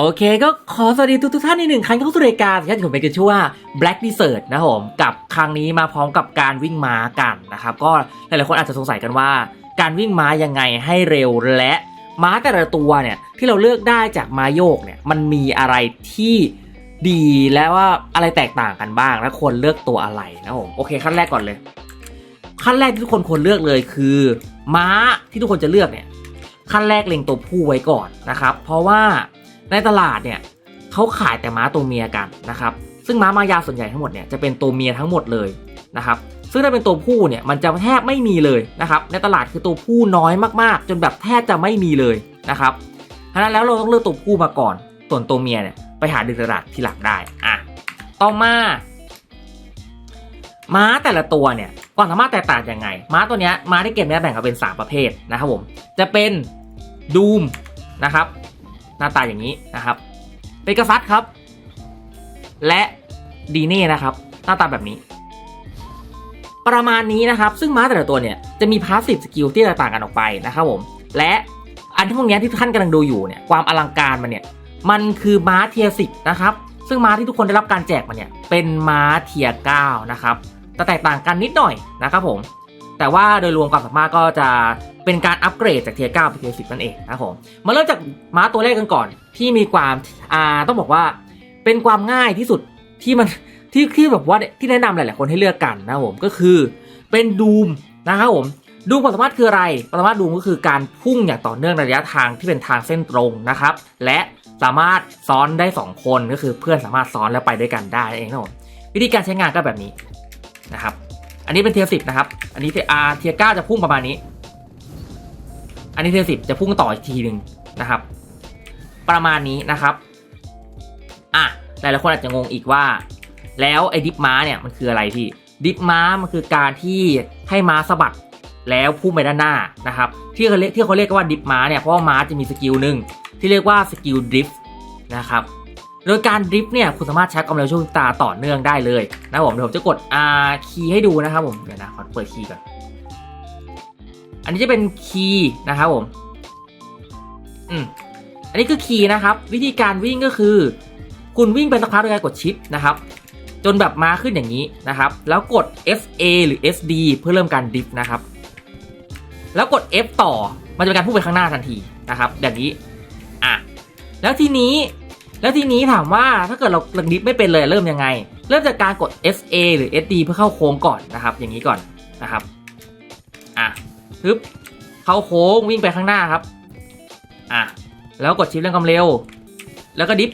โอเคก็ขอสวัสดีทุกทุกท่านอีกหนึ่งครั้งเข้าสู่รายการที่ผมเป็นกันชื่อว่า Black Desert นะครับผมกับครั้งนี้มาพร้อมกับการวิ่งม้ากันนะครับก็หลายๆคนอาจจะสงสัยกันว่า การวิ่งม้ายังไงให้เร็วและม้าแต่ละตัวเนี่ยที่เราเลือกได้จากม้าโยกเนี่ยมันมีอะไรที่ดีและว่าอะไรแตกต่างกันบ้าง และควรเลือกตัวอะไรนะครับผมโอเคขั้นแรกก่อนเลย ขั้นแรกที่ทุกคนควรเลือกเลยคือ ม้าที่ทุกคนจะเลือกเนี่ยขั้นแรกเล็งตัวผู้ไว้ก่อนนะครับเพราะว่า ในตลาดเนี่ยเขาขายแต่ม้าตัวเมียกันนะครับ ซึ่งม้ามายาส่วนใหญ่ทั้งหมดเนี่ยจะเป็นตัวเมียทั้งหมดเลยนะครับ ซึ่งถ้าเป็นตัวผู้เนี่ยมันจะแทบไม่มีเลยนะครับ ในตลาดคือตัวผู้น้อยมากๆ จนแบบแทบจะไม่มีเลยนะครับฉะนั้นแล้วเราต้องเลือกตัวผู้มาก่อน ส่วนตัวเมียเนี่ยไปหาดึงตลาดที่หลังได้อะต่อมาม้าแต่ละตัวเนี่ยความสามารถแตกต่างยังไง ม้าตัวเนี้ยม้าที่เกมเนี้ยแบ่งออกเป็น 3 ประเภทนะครับผม จะเป็นดูมนะครับ หน้าตาอย่างนี้นะครับเปกาซัสครับ และดีเน่นะครับ หน้าตาแบบนี้ ประมาณนี้นะครับ ซึ่งม้าแต่ละตัวเนี่ยจะมีพาสซีฟสกิลที่แตกต่างกันออกไปนะครับผม และอันที่พวกเนี้ที่ท่านกำลังดูอยู่เนี่ยความอลังการมันเนี่ยมันคือม้าเทียสิบนะครับ ซึ่งม้าที่ทุกคนได้รับการแจกมาเนี่ยเป็นม้าเทียเก้านะครับแต่แตกต่างกันนิดหน่อยนะครับผม แต่ว่าโดยรวมความสามารถก็จะ เป็นการอัปเกรดจากเทียเก้าไปเทียสิบนั่นเองนะครับผมมาเริ่มจากม้าตัวแรกกันก่อน ที่มีความอ่าต้องบอกว่าเป็นความง่ายที่สุดที่มันที่ที่แบบว่าที่แนะนำหลายๆคนให้เลือกกันนะครับผมก็คือเป็นดูมนะครับผมดูมความสามารถคืออะไรความสามารถดูมก็คือการพุ่งอย่างต่อเนื่องในระยะทางที่เป็นทางเส้นตรงนะครับ และสามารถซ้อนได้ 2 คนก็คือเพื่อนสามารถซ้อนแล้วไปด้วยกันได้นั่นเองนะครับผมวิธีการใช้งานก็แบบนี้นะครับ อันนี้เป็นเทียสิบนะครับ อันนี้เทียอาเทียเก้าจะพุ่งประมาณนี้ อันนี้เทียสิบจะพุ่งต่ออีกทีหนึ่งนะครับ ประมาณนี้นะครับ อะหลายๆคนอาจจะงงอีกว่า แล้วไอ้ดิฟม้าเนี่ยมันคืออะไรพี่ ดิฟม้ามันคือการที่ให้ม้าสะบัดแล้วพุ่งไปด้านหน้านะครับที่เขาเรียกที่เขาเรียกว่าดิฟม้าเนี่ยเพราะว่าม้าจะมีสกิลหนึ่งที่เรียกว่าสกิลดริฟต์นะครับโดยการดริฟต์เนี่ยคุณสามารถใช้ความเร็วช่วงตาต่อเนื่องได้เลยนะผมเดี๋ยวผมจะกด R คีย์ให้ดูนะครับผมเดี๋ยวนะขอเปิดคีย์ก่อน อันนี้จะเป็นคีย์นะครับผมอืมอันนี้คือคีย์นะครับ วิธีการวิ่งก็คือ คุณวิ่งไปสักพักโดยการกดชิปนะครับ จนแบบมาขึ้นอย่างนี้นะครับ แล้วกด FA หรือ SD เพื่อเริ่มการดริฟต์นะครับ แล้วกด F ต่อมันจะเป็นการพุ่งไปข้างหน้าทันทีนะครับอย่างนี้อะแล้วทีนี้แล้วทีนี้ถามว่าถ้าเกิดเราดิฟไม่เป็นเลยเริ่มยังไง เริ่มจากการกด SA หรือ SD เพื่อเข้าโค้งก่อนนะครับ อย่างนี้ก่อนนะครับอะ ปึ๊บเข้าโค้งวิ่งไปข้างหน้าครับ อะ แล้วกดชิปเรื่องความเร็ว แล้วก็ดิฟ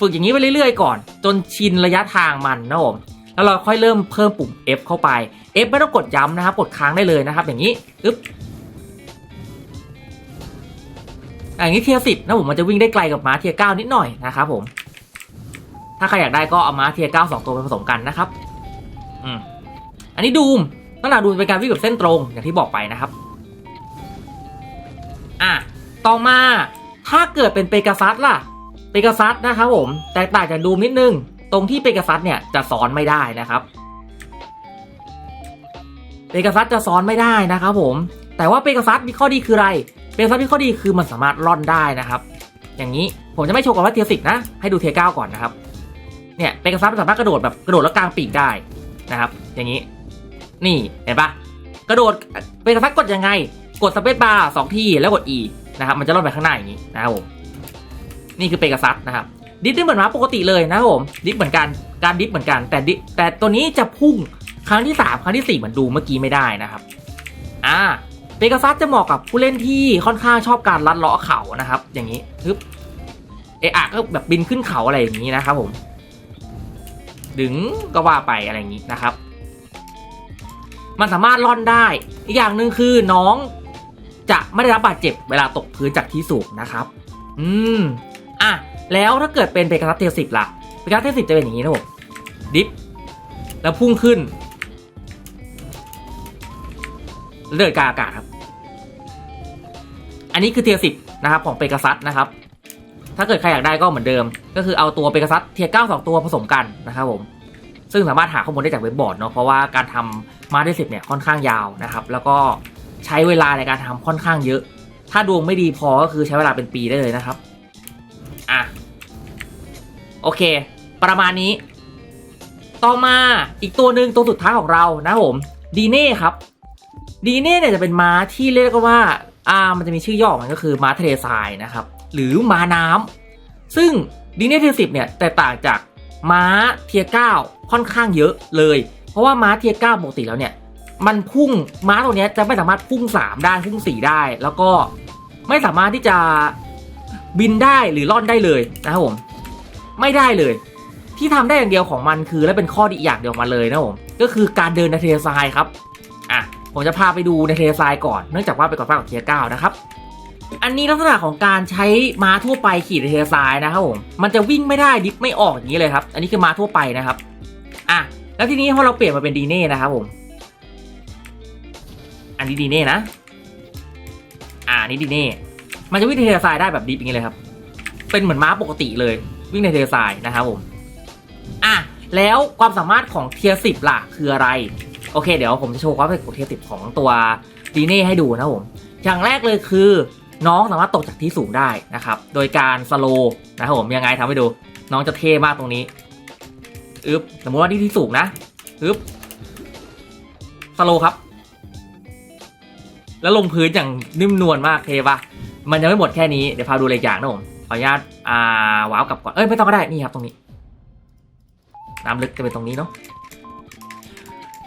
ฝึกอย่างนี้ไปเรื่อยๆก่อน จนชินระยะทางมันนะผมแล้วเราค่อยเริ่มเพิ่มปุ่ม F เข้าไป F ไม่ต้องกดย้ำนะครับ กดค้างได้เลยนะครับ อย่างนี้อึ๊บอย่างนี้เทียสิบนะผมมันจะวิ่งได้ไกลกับม้าเทียเก้านิดหน่อยนะครับผม ถ้าใครอยากได้ก็เอาม้าเทียเก้าสองตัวไปผสมกันนะครับ อืม อันนี้ดูม ตั้งแต่ดูเป็นการวิ่งแบบเส้นตรงอย่างที่บอกไปนะครับอะต่อมาถ้าเกิดเป็นเปกาซัสล่ะเปกาซัสนะครับผมแตกต่างจากดูมนิดนึง ตรงที่เปกาซัสเนี่ยจะซ้อนไม่ได้นะครับเปกาซัสจะซ้อนไม่ได้นะครับผม แต่ว่าเปกาซัสมีข้อดีคืออะไรเปกาซัสมีข้อดีคือมันสามารถล่อนได้นะครับ อย่างนี้ผมจะไม่โชว์กับว่าเทียสิกนะ ให้ดูเทียเก้าก่อนนะครับเนี่ยเปกาซัสมันสามารถกระโดดแบบกระโดดแล้วกลางปีกได้นะครับ อย่างนี้ นี่เห็นปะกระโดดเปกาซัสกดยังไง กดสเปซบาร์สองทีแล้วกด E นะครับมันจะล่อนไปข้างหน้าอย่างนี้นะครับผมนี่คือเปกาซัสนะครับดิฟได้เหมือนม้าปกติเลยนะครับผมดิฟเหมือนกันการดิฟเหมือนกัน แต่ดิแต่ตัวนี้จะพุ่งครั้งที่สามครั้งที่สี่เหมือนดูเมื่อกี้ไม่ได้นะครับอ่าเปกาซัสจะเหมาะกับผู้เล่นที่ค่อนข้างชอบการลัดเลาะเขานะครับ อย่างนี้ฮึบเอะอะก็แบบบินขึ้นเขาอะไรอย่างนี้นะครับผม ดึงก็ว่าไปอะไรอย่างนี้นะครับ มันสามารถล่อนได้ อีกอย่างหนึ่งคือน้องจะไม่ได้รับบาดเจ็บเวลาตกพื้นจากที่สูงนะครับ อืม อะ แล้วถ้าเกิดเป็นเปกาซัสเทลสิบล่ะ เปกาซัสเทลสิบจะเป็นอย่างนี้นะผม ดิฟ แล้วพุ่งขึ้น เลือดกาอากาศครับ อันนี้คือเทียสิบนะครับของเปกาซัสนะครับ ถ้าเกิดใครอยากได้ก็เหมือนเดิม ก็คือเอาตัวเปกาซัสเทียเก้าสองตัวผสมกันนะครับผม ซึ่งสามารถหาข้อมูลได้จากเว็บบอร์ดเนาะเพราะว่าการทำมาได้สิบเนี่ยค่อนข้างยาวนะครับแล้วก็ใช้เวลาในการทำค่อนข้างเยอะ ถ้าดวงไม่ดีพอก็คือใช้เวลาเป็นปีได้เลยนะครับอะโอเค ประมาณนี้ ต่อมาอีกตัวหนึ่งตัวสุดท้ายของเรานะผมดีเน่ครับดีเน่เนี่ยจะเป็นม้าที่เรียกว่าอ่ามันจะมีชื่อย่อมันก็คือม้าทะเลทรายนะครับ หรือม้าน้ำซึ่งดีเน่เทียสิบเนี่ยแตกต่างจาก ม้าเทียเก้าค่อนข้างเยอะเลย เพราะว่าม้าเทียเก้าปกติแล้วเนี่ย มันพุ่งม้าตัวนี้จะไม่สามารถพุ่งสามได้พุ่งสี่ได้ แล้วก็ไม่สามารถที่จะบินได้หรือล่อนได้เลยนะครับผมไม่ได้เลย ที่ทำได้อย่างเดียวของมันคือ และเป็นข้อดีอย่างเดียวมันเลยนะผมก็คือการเดินในทเลทรายครับอะผมจะพาไปดูในทเลทรายก่อนเนื่องจากว่าไปนก่อนฟ้าของเทียเก้านะครับ อันนี้ลักษณะของการใช้ม้าทั่วไปขี่ในทะเลทรายนะครับผมมันจะวิ่งไม่ได้ดิฟไม่ออกอย่างนี้เลยครับ อันนี้คือม้าทั่วไปนะครับอะแล้วทีนี้พอเราเปลี่ยนมาเป็นดีเน่นะครับผม อันนี้ดีเน่นะ อ่านี้ดีเน่มันจะวิ่งในเทเลทรายได้แบบดิฟอย่างนี้เลยครับ เป็นเหมือนม้าปกติเลย วิ่งในเทเลทรายนะครับผมอะแล้วความสามารถของเทียสิบล่ะคืออะไร โอเค เดี๋ยวผมจะโชว์ความสามารถของเทียสิบของตัวดีเน่ให้ดูนะครับผมอย่างแรกเลยคือ น้องสามารถตกจากที่สูงได้นะครับ โดยการสโลนะครับผมยังไงทำให้ดู น้องจะเท่มากตรงนี้อึ๊บสมมติว่าที่ที่สูงนะอึ๊บสโลครับ แล้วลงพื้นอย่างนิ่มนวลมากเทปะมันยังไม่หมดแค่นี้เดี๋ยวพาดูเลยอย่างนะผมขออนุญาตอ่าว้าวกลับก่อนเอ้ยไม่ต้องก็ได้นี่ครับตรงนี้ น้ำลึกจะเป็นตรงนี้เนาะ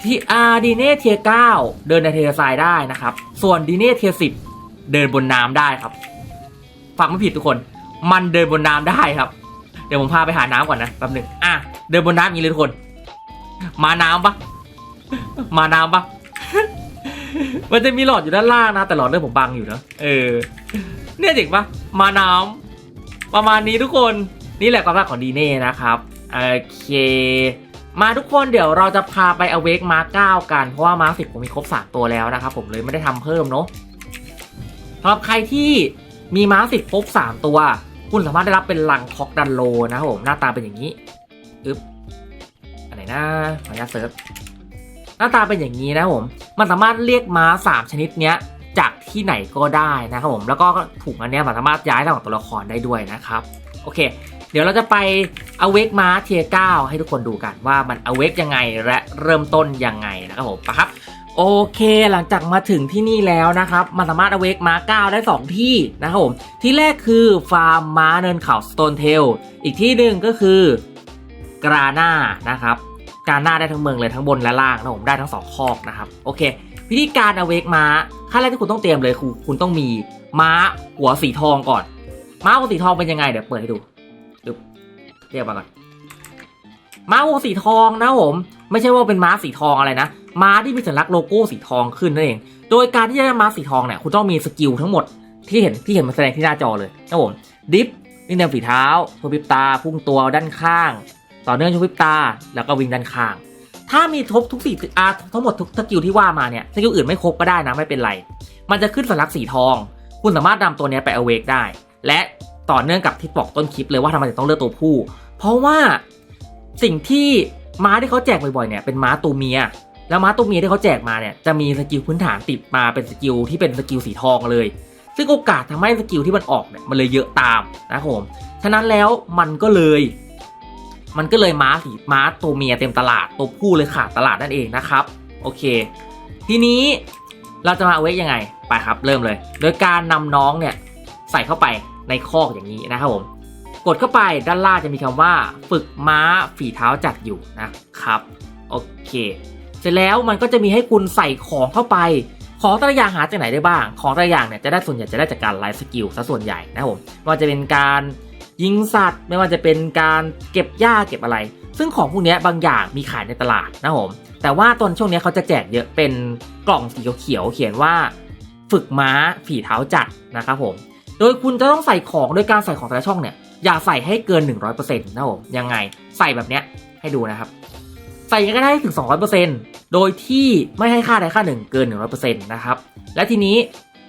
ที่อาดีเน่เทียเก้าเดินในเทเลทรายได้นะครับ ส่วนดีเน่เทียสิบ เดินบนน้ำได้ครับฟังไม่ผิดทุกคน มันเดินบนน้ำได้ครับ เดี๋ยวผมพาไปหาน้ำก่อนนะแป๊บหนึ่งอะเดินบนน้ำอย่างนี้เลยทุกคน มาน้ำปะมาน้ำปะมันจะมีหลอดอยู่ด้านล่างนะแต่หลอดเลือดผมบังอยู่นะเออ เนี่ยเจ๋งปะมาน้ำประมาณนี้ทุกคนนี่แหละความรักของดีเน่นะครับโอเค มาทุกคนเดี๋ยวเราจะพาไปอเวกมาเก้ากัน เพราะว่ามาสิบผมมีครบสามตัวแล้วนะครับผมเลยไม่ได้ทำเพิ่มเนาะ สำหรับใครที่มีม้าสิบครบสามตัว คุณสามารถได้รับเป็นลังคอกดันโลนะครับผมหน้าตาเป็นอย่างนี้อึ๊บอันไหนนะขออนุญาตเซิร์ชหน้าตาเป็นอย่างนี้นะครับผม มันสามารถเรียกม้า 3 ชนิดเนี้ยจากที่ไหนก็ได้นะครับผม แล้วก็ถุงอันนี้มันสามารถย้ายระหว่างตัวละครได้ด้วยนะครับ โอเค เดี๋ยวเราจะไปเอาเวกม้าเทียเก้าให้ทุกคนดูกันว่ามันเอาเวกยังไงและเริ่มต้นยังไงนะครับผมปะครับ โอเคหลังจากมาถึงที่นี่แล้วนะครับ มันสามารถเอาเวกม้าก้าได้ 2 ที่นะครับผม ที่แรกคือฟาร์มม้าเนินเขาสโตนเทลอีกที่หนึ่งก็คือกราน่านะครับการหน้าได้ทั้งเมืองเลยทั้งบนและล่างนะผมได้ทั้งสองคอกนะครับโอเควิธีการเอาเวกม้าขั้นแรกที่คุณต้องเตรียมเลยคือคุณต้องมีม้าหัวสีทองก่อน ม้าหัวสีทองเป็นยังไงเดี๋ยวเปิดให้ดูดูเรียกมาก่อนม้าหัวสีทองนะผมไม่ใช่ว่าเป็นม้าสีทองอะไรนะ ม้าที่มีสัญลักษณ์โลโก้สีทองขึ้นนั่นเอง โดยการที่จะได้ม้าสีทองเนี่ยคุณต้องมีสกิลทั้งหมดที่เห็นที่เห็นมาแสดงที่หน้าจอเลยนะผมดิฟวิ่งเต็มฝีเท้าชกพิบตา พุ่งตัวด้านข้าง ต่อเนื่องชวิบตา แล้วก็วิ่งด้านข้าง ถ้ามีทบทุกสี่อาทั้งหมดทุกสกิลที่ว่ามาเนี่ยสกิลอื่นไม่ครบก็ได้นะไม่เป็นไร มันจะขึ้นสัญลักษณ์สีทอง คุณสามารถนำตัวนี้ไปเอาเวกได้ และต่อเนื่องกับที่บอกต้นคลิปเลยว่าทำไมถึงต้องเลือกตัวผู้ เพราะว่าสิ่งที่ม้าที่เขาแจกบ่อยๆเนี่ยเป็นม้าตัวเมีย แล้วม้าตัวเมียที่เขาแจกมาเนี่ยจะมีสกิลพื้นฐานติดมาเป็นสกิลที่เป็นสกิลสีทองเลย ซึ่งโอกาสทำให้สกิลที่มันออกเนี่ยมันเลยเยอะตามนะครับผมฉะนั้นแล้วมันก็เลย มันก็เลยม้าสีม้าตัวเมียเต็มตลาดตัวผู้เลยขาดตลาดนั่นเองนะครับโอเค ทีนี้เราจะมาเว้ยังไงไปครับเริ่มเลย โดยการนำน้องเนี่ยใส่เข้าไปในคอกอย่างนี้นะครับผมกดเข้าไปด้านล่างจะมีคำว่า ฝึกม้าฝีเท้าจัดอยู่นะครับ โอเค สร็จแล้วมันก็จะมีให้คุณใส่ของเข้าไป ของแต่ละอย่างหาจากไหนได้บ้าง ของแต่ละอย่างเนี่ยจะได้ส่วนใหญ่จะได้จากการไลฟ์สกิลซะส่วนใหญ่นะครับผมไม่ว่าจะเป็นการยิงสัตว์ ไม่ว่าจะเป็นการเก็บหญ้าเก็บอะไร ซึ่งของพวกนี้บางอย่างมีขายในตลาดนะครับผม แต่ว่าตอนช่วงนี้เขาจะแจกเยอะเป็นกล่องสีเขียวเขียนว่า ฝึกม้าฝีเท้าจัดนะครับผม โดยคุณจะต้องใส่ของโดยการใส่ของแต่ละช่องเนี่ยอย่าใส่ให้เกิน 100%นะผมยังไงใส่แบบเนี้ยให้ดูนะครับ ใส่ยังไงก็ได้ถึง 200%โดยที่ไม่ให้ค่าใดค่าหนึ่งเกิน 100%นะครับ และทีนี้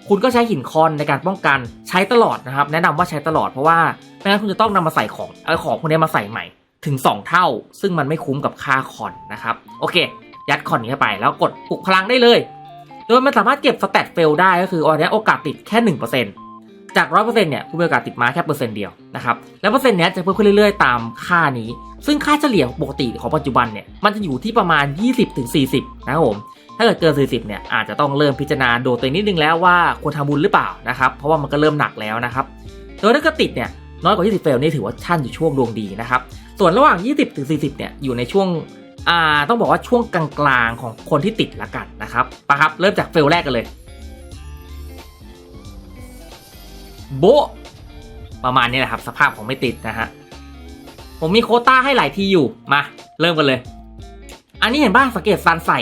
คุณก็ใช้หินคอนในการป้องกันใช้ตลอดนะครับ แนะนำว่าใช้ตลอดเพราะว่าไม่งั้นคุณจะต้องนำมาใส่ของเอาของพวกนี้มาใส่ใหม่ถึง 2 เท่า ซึ่งมันไม่คุ้มกับค่าคอนนะครับ โอเค ยัดคอนนี้เข้าไปแล้วกดปลุกพลังได้เลย โดยมันสามารถเก็บสแตทเฟลได้ก็คืออันนี้โอกาสติดแค่ 1% จากร้อยเปอร์เซ็นต์เนี่ยคุณมีโอกาสติดม้าแค่เปอร์เซ็นต์เดียวนะครับแล้วเปอร์เซ็นต์เนี้ยจะเพิ่มขึ้นเรื่อยๆ ตามค่านี้ ซึ่งค่าเฉลี่ยปกติของปัจจุบันเนี่ยมันจะอยู่ที่ประมาณ 20-40 นะครับผมถ้าเกิดเกิน 40 เนี่ยอาจจะต้องเริ่มพิจารณาโดตัวนิดนึงแล้วว่าควรทำบุญหรือเปล่านะครับเพราะว่ามันก็เริ่มหนักแล้วนะครับโดยถ้าเกิดติดเนี่ยน้อยกว่า 20 เฟลนี่ถือว่าท่านอยู่ช่วงดวงดีนะครับส่วนระหว่าง 20ถึง40 เนี่ยอยู่ในช่วงอ่าต้องบอกว่าช่วงกลางๆของคนที่ติดละกันนะครับปะครับเริ่มจากเฟลแรกกันเลย โบะประมาณนี้แหละครับ สภาพของไม่ติดนะฮะ ผมมีโคต้าให้หลายทีอยู่ มา เริ่มกันเลย อันนี้เห็นบ้างสังเกตซันใส่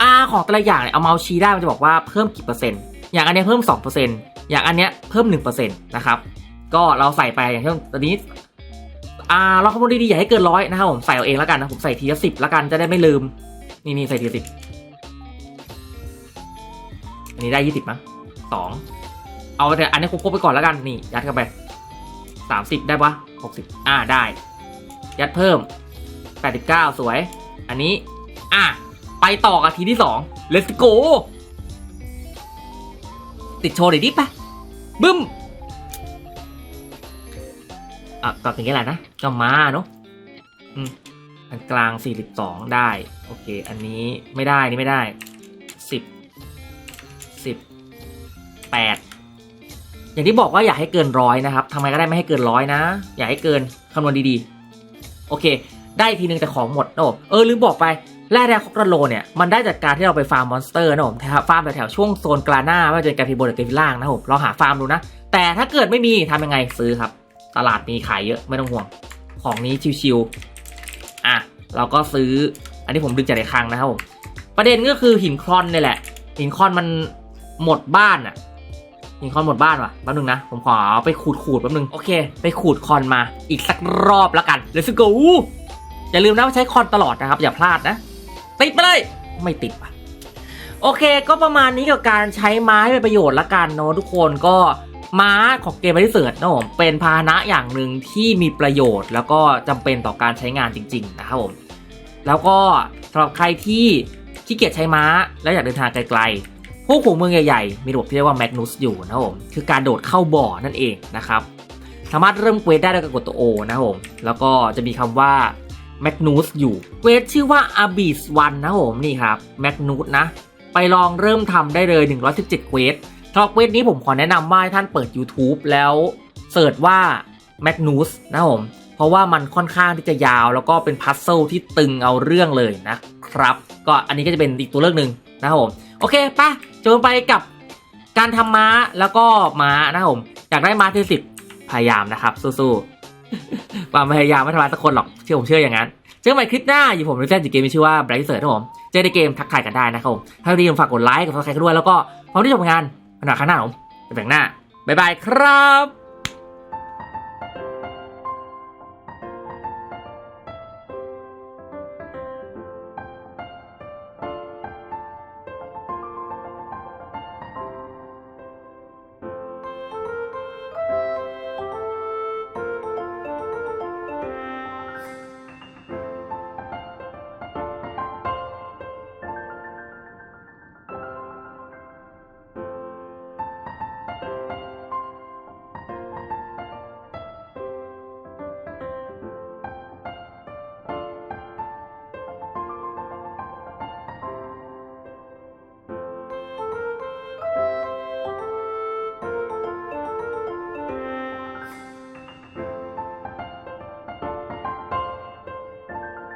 อาของแต่ละอย่างเนี่ยเอาเมาส์ชี้ได้มันจะบอกว่าเพิ่มกี่เปอร์เซ็นต์ อย่างอันนี้เพิ่ม 2%อย่างอันเนี้ยเพิ่ม 1%นะครับ ก็เราใส่ไปอย่างเช่นตอนนี้อ่าเราคำนวณดีๆอย่าให้เกินร้อยนะครับผมใส่เอาเองแล้วกันนะผมใส่ทีละสิบแล้วกันจะได้ไม่ลืม นี่นี่ใส่ทีละสิบอันนี้ได้ยี่สิบมั้งสอง เอาแต่อันนี้ครบไปก่อนแล้วกันนี่ยัดเข้าไปสามสิบได้ปะหกสิบอ่าได้ ยัดเพิ่มแปดสิบเก้าสวย อันนี้ อะ ไปต่อกับทีที่สอง let's go ติดโชว์หน่อยดิปะบึ้มอะก็อย่างนี้แหละนะก็มาเนาะอืมอันกลาง 42 ได้ โอเค อันนี้ไม่ได้นี่ไม่ได้ 10 10 8 อย่างที่บอกว่าอย่าให้เกินร้อยนะครับทำไมก็ได้ไม่ให้เกินร้อยนะ อย่าให้เกินคำนวณดีๆ โอเค ได้อีกทีนึงแต่ของหมดนะผมเออลืมบอกไปแร่แร่คอกระโลเนี่ยมันได้จากการที่เราไปฟาร์มมอนสเตอร์นะผมแถวฟาร์มแถวๆช่วงโซนกลาหน้าไม่ว่าจะเป็นกราฟิบนหรือกรฟิล่างนะผมลองหาฟาร์มดูนะ แต่ถ้าเกิดไม่มีทำยังไงซื้อครับ ตลาดมีขายเยอะไม่ต้องห่วง ของนี้ชิวๆอะเราก็ซื้ออันนี้ผมดึงจากในคลังนะครับผมประเด็นก็คือหินคลอนนี่แหละ หินคลอนมันหมดบ้านอะ หินคอนหมดบ้านว่ะแป๊บนึงนะ ผมขอไปขูดขูดๆแป๊บนึง โอเค ไปขูดคอนมาอีกสักรอบแล้วกัน Let's go อย่าลืมนะว่าใช้คอนตลอดนะครับ อย่าพลาดนะ ติดไปเลย ไม่ติดว่ะโอเค ก็ประมาณนี้กับการใช้ไม้เป็นประโยชน์ละกันเนาะทุกคนก็ม้าของเกม b ริเสิร์ตนะผมเป็นพาหนะอย่างหนึ่งที่มีประโยชน์ แล้วก็จำเป็นต่อการใช้งานจริง ๆ นะครับผม แล้วก็สำหรับใครที่ขี้เกียจใช้ม้า และอยากเดินทางไกลๆ พวกหัวเมืองใหญ่ๆ มีระบบที่เรียกว่าแมกนุสอยู่นะครับผมคือการโดดเข้าบ่อนั่นเองนะครับ สามารถเริ่มเควสได้ด้วยการกดตัว O นะครับผมแล้วก็จะมีคำว่าแมกนูสอยู่เควสชื่อว่า Abyss 1นะครับผมนี่ครับแมกนูสนะ ไปลองเริ่มทำได้เลย 117เควสสำหรับเควสนี้ผมขอแนะนำว่าให้ท่านเปิด YouTube แล้วเสิร์ชว่า Magnus นะครับผม เพราะว่ามันค่อนข้างที่จะยาวแล้วก็เป็นพัซเซิลที่ตึงเอาเรื่องเลยนะครับ ก็อันนี้ก็จะเป็นอีกตัวเลือกหนึ่งนะครับผม โอเคปะจนไปกับการทำม้าแล้วก็ม้านะผมอยากได้ม้าที่สิบพยายามนะครับ สู้ๆความพยายามไม่ทำลายสักคนหรอกเชื่อผมเชื่ออย่างนั้นเจอกันใหม่คลิปหน้าอยู่ผมในแฟนจิเกมมีชื่อว่าไบรท์เซิร์ครับผมเจอในเกมทักทายกันได้นะครับผมถ้าดีฝากกดไลค์กดซับสไครต์ด้วยแล้วก็พร้อมที่จะทำงานขนาข้างหน้าผมแต่งหน้าบ๊ายบายครับ